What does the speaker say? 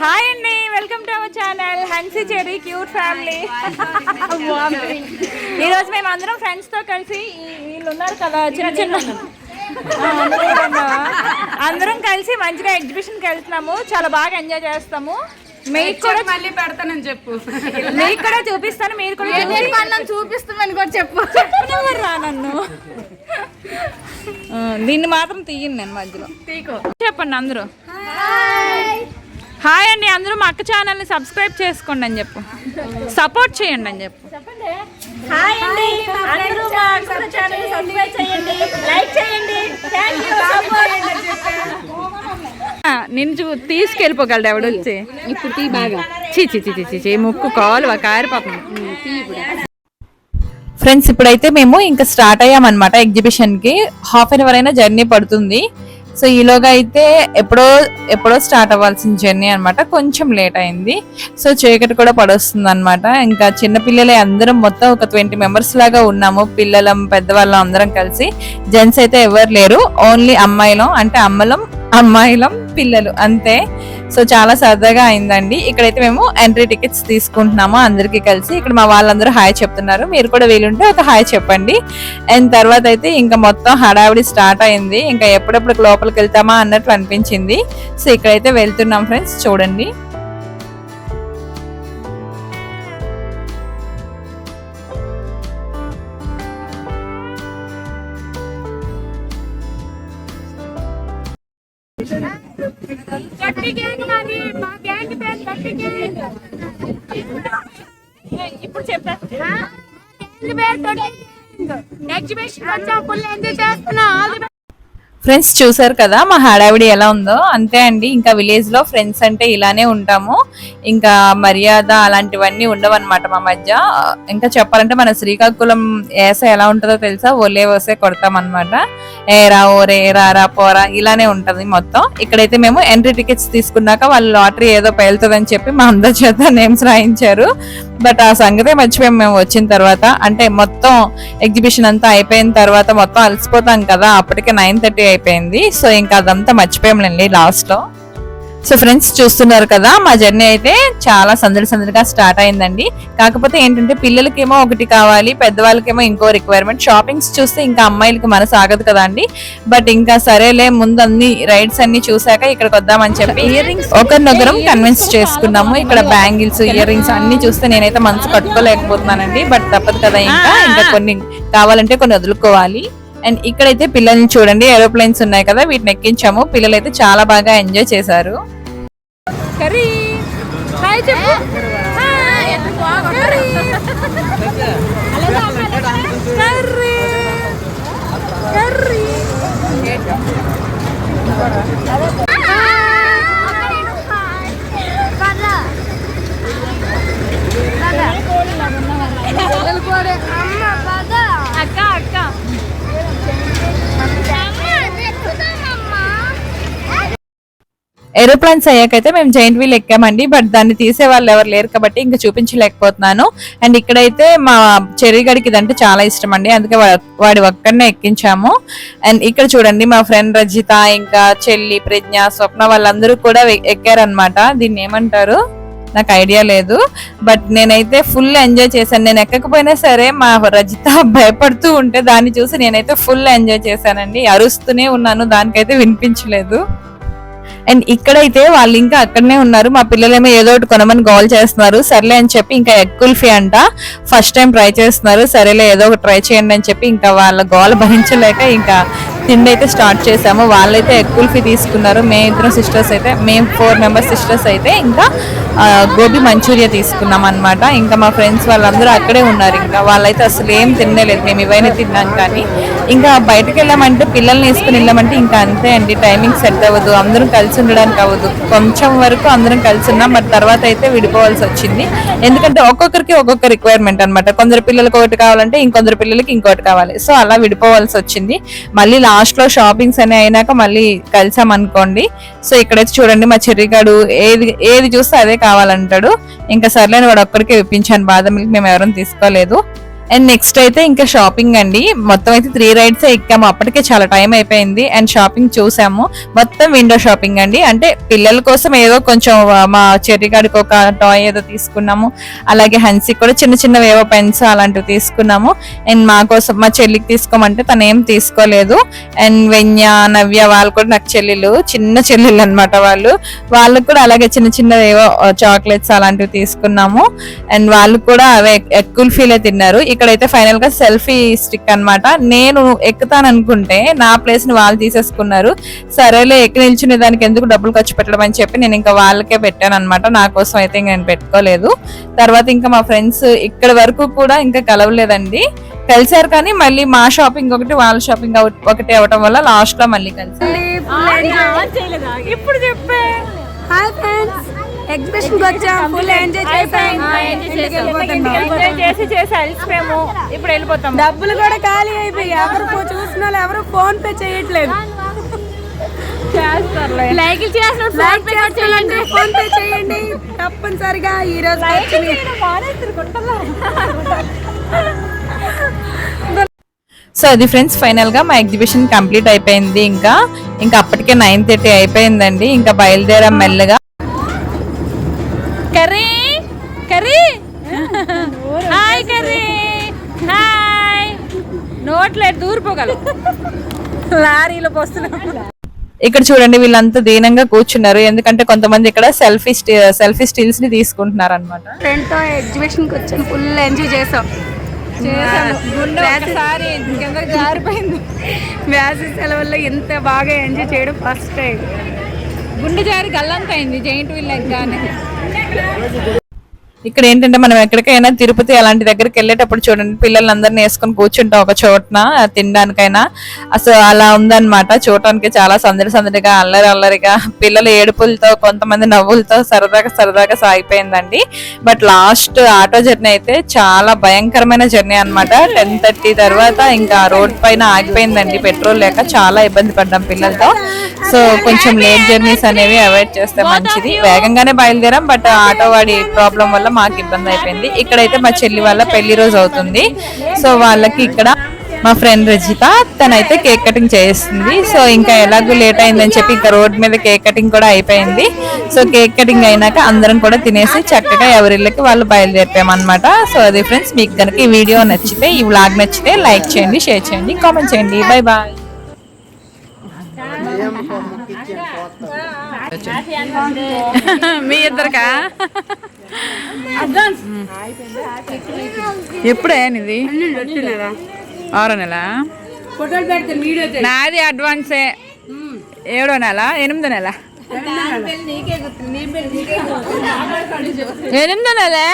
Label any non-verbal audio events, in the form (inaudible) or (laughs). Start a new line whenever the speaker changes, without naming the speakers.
Hi అండి welcome to our channel Hansi Cherry cute family. ఈ రోజు మేము అందరం ఫ్రెండ్స్తో కలిసి వీళ్ళు ఉన్నారు కదా చిన్న చిన్న? అందరం కలిసి మంచిగా ఎగ్జిబిషన్కి వెళ్తున్నాము చాలా బాగా ఎంజాయ్ చేస్తాము. మీకు కూడా
మళ్ళీ పెడతానని చెప్పు.
మీకు కూడా చూపిస్తాను మీరు కూడా చూపి-
చూపిస్తామని కూడా చెప్పు.
రా నన్ను. దీన్ని మాత్రం తీయను నేను మధ్యలో.
తీకో.
చెప్పండి అందరూ. హాయ్ అండి అందరూ మా అక్క ఛానల్ని సబ్స్క్రైబ్ చేసుకోండి అని చెప్పు. సపోర్ట్ చేయండి అని చెప్పు.
హాయ్ అండి అందరూ మా అక్షర ఛానల్ సబ్స్క్రైబ్ చేయండి. లైక్ చేయండి. థ్యాంక్ యూ
ఆ, నిన్ను చూ తీసుకెళ్ళిపోగలడు ఎవడు వచ్చి?
ఇప్పుడు తీ బాగా.
చీ చీ చీ చీ, చీ చీ ముక్కు కాలు కారి పాపం. ఫ్రెండ్స్ ఇప్పుడైతే మేము ఇంకా స్టార్ట్ అయ్యామన్నమాట ఎగ్జిబిషన్కి. హాఫ్ అన్ అవర్ అయినా జర్నీ పడుతుంది. సో ఈలోగా అయితే ఎప్పుడో ఎప్పుడో స్టార్ట్ అవ్వాల్సిన జర్నీ అనమాట కొంచెం లేట్ అయింది. సో చీకటి కూడా పడొస్తుంది అనమాట ఇంకా చిన్నపిల్లలే అందరం మొత్తం ఒక ట్వంటీ మెంబర్స్ లాగా ఉన్నాము. పిల్లలం పెద్దవాళ్ళం అందరం కలిసి. జెంట్స్ అయితే ఎవరు లేరు. ఓన్లీ అమ్మాయిలం అంటే అమ్మలం అమ్మాయిలం పిల్లలు అంతే. సో చాలా సరదాగా అయిందండి. ఇక్కడైతే మేము ఎంట్రీ టికెట్స్ తీసుకుంటున్నాము అందరికీ కలిసి. ఇక్కడ మా వాళ్ళందరూ హాయ్ చెప్తున్నారు. మీరు కూడా వీలుంటే ఒక హాయ్ చెప్పండి. అండ్ తర్వాత అయితే ఇంకా మొత్తం హడావిడి స్టార్ట్ అయింది. ఇంకా ఎప్పుడెప్పుడు లోపలికి వెళ్తామా అన్నట్లు అనిపించింది. సో ఇక్కడైతే వెళ్తున్నాం ఫ్రెండ్స్ చూడండి. ఇప్పుడు చెప్పా.
ఎగ్జిబిషన్ వచ్చా ఫుల్ ఎంజాయ్ చేస్తున్నా
ఫ్రెండ్స్ చూసారు కదా మా హడావిడి ఎలా ఉందో? అంతే అండి ఇంకా విలేజ్లో ఫ్రెండ్స్ అంటే ఇలానే ఉంటాము. ఇంకా మర్యాద అలాంటివన్నీ ఉండవన్నమాట మా మధ్య. ఇంకా చెప్పాలంటే మన శ్రీకాకుళం ఏస ఎలా ఉంటుందో తెలుసా? ఒలే వసే కొడతాం అనమాట ఏరా ఓరే రారా పోరా ఇలానే ఉంటుంది మొత్తం. ఇక్కడైతే మేము ఎంట్రీ టికెట్స్ తీసుకున్నాక వాళ్ళు లాటరీ ఏదో పేలుతుందని చెప్పి మా అందరి చేత నేమ్స్ రాయించారు. బట్ ఆ సంగతే మర్చిపోయాం మేము వచ్చిన తర్వాత. అంటే మొత్తం ఎగ్జిబిషన్ అంతా అయిపోయిన తర్వాత మొత్తం అలసిపోతాం కదా అప్పటికే నైన్ థర్టీ అయిపోయింది. సో ఇంకా అదంతా మర్చిపోయాంలేండి లాస్ట్లో సో ఫ్రెండ్స్ చూస్తున్నారు కదా మా జర్నీ అయితే చాలా సందడి సందడిగా స్టార్ట్ అయిందండి. కాకపోతే ఏంటంటే పిల్లలకేమో ఒకటి కావాలి పెద్దవాళ్ళకేమో ఇంకో రిక్వైర్మెంట్ షాపింగ్స్ చూస్తే ఇంకా అమ్మాయిలకి మనసు ఆగదు కదా అండి. బట్ ఇంకా సరేలే ముందు అన్ని రైడ్స్ అన్ని చూసాక ఇక్కడికి వద్దామని చెప్పి ఇయర్ రింగ్స్ ఒకరినొకరం కన్విన్స్ చేసుకున్నాము. ఇక్కడ బ్యాంగిల్స్ ఇయర్ రింగ్స్ అన్ని చూస్తే నేనైతే మనసు కట్టుకోలేకపోతున్నానండి. బట్ తప్పదు కదా ఇంకా ఇంకా కొన్ని కావాలంటే కొన్ని వదులుకోవాలి. అండ్ ఇక్కడైతే పిల్లల్ని చూడండి ఏరోప్లేన్స్ ఉన్నాయి కదా వీటిని ఎక్కించాము. పిల్లలు అయితే చాలా బాగా ఎంజాయ్ చేశారు. కర్రీ! హాయ్ చెప్పు. కర్రీ! కర్రీ! అక్క ఏరోప్లేన్స్ అయ్యాకైతే మేము జైంట్ వీల్ ఎక్కామండి బట్ దాన్ని తీసే వాళ్ళు ఎవరు లేరు కాబట్టి ఇంకా చూపించలేకపోతున్నాను. అండ్ ఇక్కడైతే మా చెరిగడికి ఇదంటే చాలా ఇష్టం అండి అందుకే వా- వాడి ఒక్కడనే ఎక్కించాము. అండ్ ఇక్కడ చూడండి మా ఫ్రెండ్ రజిత ఇంకా చెల్లి ప్రజ్ఞ స్వప్న వాళ్ళందరూ కూడా ఎక్కారనమాట దీన్ని ఏమంటారు? నాకు ఐడియా లేదు. బట్ నేనైతే ఫుల్ ఎంజాయ్ చేశాను. నేను ఎక్కకపోయినా సరే మా రజిత భయపడుతూ ఉంటే దాన్ని చూసి నేనైతే ఫుల్ ఎంజాయ్ చేశానండి. అరుస్తూనే ఉన్నాను దానికైతే వినిపించలేదు. అండ్ ఇక్కడైతే వాళ్ళు ఇంకా అక్కడనే ఉన్నారు. మా పిల్లలేమో ఏదో ఒకటి కొనమని గోల్ చేస్తున్నారు. సర్లే అని చెప్పి ఇంకా ఎగ్ కుల్ఫీ అంట ఫస్ట్ టైం ట్రై చేస్తున్నారు. సరేలే ఏదో ఒకటి ట్రై చేయండి అని చెప్పి ఇంకా వాళ్ళ గోల భరించలేక ఇంకా తిండి అయితే స్టార్ట్ చేసాము. వాళ్ళైతే ఎగ్ కుల్ఫీ తీసుకున్నారు. మేము ఇద్దరు సిస్టర్స్ అయితే మేము ఫోర్ మెంబర్స్ సిస్టర్స్ అయితే ఇంకా గోబీ మంచూరియా తీసుకున్నాం అనమాట ఇంకా మా ఫ్రెండ్స్ వాళ్ళందరూ అక్కడే ఉన్నారు. ఇంకా వాళ్ళైతే అసలు ఏం తినలేదు. మేము ఇవైనా తిన్నాం కానీ ఇంకా బయటకు వెళ్ళామంటే పిల్లల్ని వేసుకుని వెళ్ళామంటే ఇంకా అంతే అండి. టైమింగ్ సెట్ అవ్వదు. అందరం కలిసి ఉండడానికి అవ్వదు. కొంచెం వరకు అందరం కలిసి ఉన్నాం. బట్ తర్వాత అయితే విడిపోవాల్సి వచ్చింది. ఎందుకంటే ఒక్కొక్కరికి ఒక్కొక్క రిక్వైర్మెంట్ అనమాట కొందరు పిల్లలకి ఒకటి కావాలంటే ఇంకొందరు పిల్లలకి ఇంకోటి కావాలి. సో అలా విడిపోవాల్సి వచ్చింది. మళ్ళీ లాస్ట్లో షాపింగ్స్ అని అయినాక మళ్ళీ కలిసాం అనుకోండి. సో ఇక్కడైతే చూడండి మా చెర్రిగాడు ఏది ఏది చూస్తే అదే కావాలంటాడు. ఇంకా సర్లేని వాడు ఒక్కడికే ఇప్పించాను. బాదం మిల్క్ మేము ఎవరైనా తీసుకోలేదు. అండ్ నెక్స్ట్ అయితే ఇంకా షాపింగ్ అండి. మొత్తం అయితే త్రీ రైడ్స్ ఎక్కాము. అప్పటికే చాలా టైం అయిపోయింది. అండ్ షాపింగ్ చూసాము. మొత్తం విండో షాపింగ్ అండి. అంటే పిల్లల కోసం ఏదో కొంచెం మా మా చెర్రిగాడికి ఒక టాయ్ ఏదో తీసుకున్నాము. అలాగే హన్సీ కూడా చిన్న చిన్నవి ఏవో పెన్స్ అలాంటివి తీసుకున్నాము. అండ్ మా కోసం మా చెల్లికి తీసుకోమంటే తను ఏం తీసుకోలేదు. అండ్ వెన్య నవ్య వాళ్ళు కూడా నాకు చెల్లెలు. చిన్న చెల్లెలు అన్నమాట వాళ్ళు. వాళ్ళకు కూడా అలాగే చిన్న చిన్న ఏవో చాక్లెట్స్ అలాంటివి తీసుకున్నాము. అండ్ వాళ్ళు కూడా అవే కుల్ఫీలే తిన్నారు. ఇక్కడైతే ఫైనల్గా సెల్ఫీ స్టిక్ అన్నమాట. నేను ఎక్కుతాను అనుకుంటే నా ప్లేస్ని వాళ్ళు తీసేసుకున్నారు. సరేలే ఎక్కి నిల్చునే దానికి ఎందుకు డబ్బులు ఖర్చు పెట్టడం అని చెప్పి నేను ఇంకా వాళ్ళకే పెట్టాను అనమాట నా కోసం అయితే ఇంక నేను పెట్టుకోలేదు. తర్వాత ఇంకా మా ఫ్రెండ్స్ ఇక్కడ వరకు కూడా ఇంకా కలవలేదండి. కలిసారు కానీ మళ్ళీ మా షాపింగ్ ఒకటి వాళ్ళ షాపింగ్ ఒకటి అవటం వల్ల లాస్ట్లో మళ్ళీ కలిసారు.
ఇప్పుడు చెప్పే.
హాయ్ ఫ్రెండ్స్ ఎగ్జిబిషన్కి వచ్చాం. ఫుల్ ఎంజాయ్
ఎంజాయ్ చేసి చేసి అలసిపోయాము. ఇప్పుడు వెళ్ళిపోతాం.
డబ్బులు కూడా ఖాళీ అయిపోయి ఎవరు చూసిన వాళ్ళు ఎవరు ఫోన్ పే చేయట్లేదు.
లైక్
ఫోన్ పే చేయండి. తప్పనిసరిగా ఈ రోజు
సో అది ఫ్రెండ్స్ ఫైనల్గా మా ఎగ్జిబిషన్ కంప్లీట్ అయిపోయింది. ఇంకా ఇంకా అప్పటికే నైన్ థర్టీ అయిపోయిందండి. ఇంకా బయలుదేరాం మెల్లగా.
హాయ్ కర్రీ. హాయ్. నోట్లేదు దూరిపోగలవు. లారీలో పోస్తున్నాం
ఇక్కడ చూడండి వీళ్ళంతా దీనంగా కూర్చున్నారు. ఎందుకంటే కొంతమంది ఇక్కడ సెల్ఫీ సెల్ఫీ స్టిల్స్ని తీసుకుంటున్నారు అనమాట
ఫ్రెండ్తో ఎగ్జిబిషన్కి వచ్చాం ఫుల్ ఎంజాయ్ చేసాం
జారిపోయింది.
వేసవి సెలవుల్లో ఇంత బాగా ఎంజాయ్ చేయడం ఫస్ట్ టైం.
గుండె జారి గల్లంత అయింది జైంట్ వీల్ ఎగ్గానే
ఇక్కడ ఏంటంటే మనం ఎక్కడికైనా తిరుపతి అలాంటి దగ్గరికి వెళ్ళేటప్పుడు చూడండి పిల్లలందరినీ వేసుకొని కూర్చుంటాం ఒక చోటన తినడానికైనా. అసలు అలా ఉందన్నమాట. చూడటానికి చాలా సందడి సందడిగా అల్లరి అల్లరిగా పిల్లల ఏడుపులతో కొంతమంది నవ్వులతో సరదాగా సరదాగా సాగిపోయిందండి. బట్ లాస్ట్ ఆటో జర్నీ అయితే చాలా భయంకరమైన జర్నీ అన్నమాట. టెన్ థర్టీ తర్వాత ఇంకా రోడ్ పైన ఆగిపోయిందండి పెట్రోల్ లేక చాలా ఇబ్బంది పడ్డాం పిల్లలతో. సో కొంచెం లేట్ జర్నీస్ అనేవి అవాయిడ్ చేస్తే మంచిది. వేగంగానే బయలుదేరాం బట్ ఆటో వాడి ప్రాబ్లం వల్ల మాకు ఇబ్బంది అయిపోయింది. ఇక్కడైతే మా చెల్లి వాళ్ళ పెళ్ళి రోజు అవుతుంది. సో వాళ్ళకి ఇక్కడ మా ఫ్రెండ్ రజిత తనైతే కేక్ కటింగ్ చేస్తుంది. సో ఇంకా ఎలాగో లేట్ అయిందని చెప్పి ఇంకా రోడ్ మీద కేక్ కటింగ్ కూడా అయిపోయింది. సో కేక్ కటింగ్ అయినాక అందరం కూడా తినేసి చక్కగా ఎవరిళ్ళకి వాళ్ళు బయలుదేరిపోయామన్నమాట. సో అది ఫ్రెండ్స్ మీకు కనుక ఈ వీడియో నచ్చితే ఈ వ్లాగ్ నచ్చితే లైక్ చేయండి షేర్ చేయండి కామెంట్ చేయండి. బాయ్ బాయ్ (laughs)
మీ ఇద్దరికా? ఎప్పుడే ఇది ఆరో నెల? నాది అడ్వాన్సే. ఏడో నెల ఎనిమిదో నెల. ఎనిమిదో నెలే?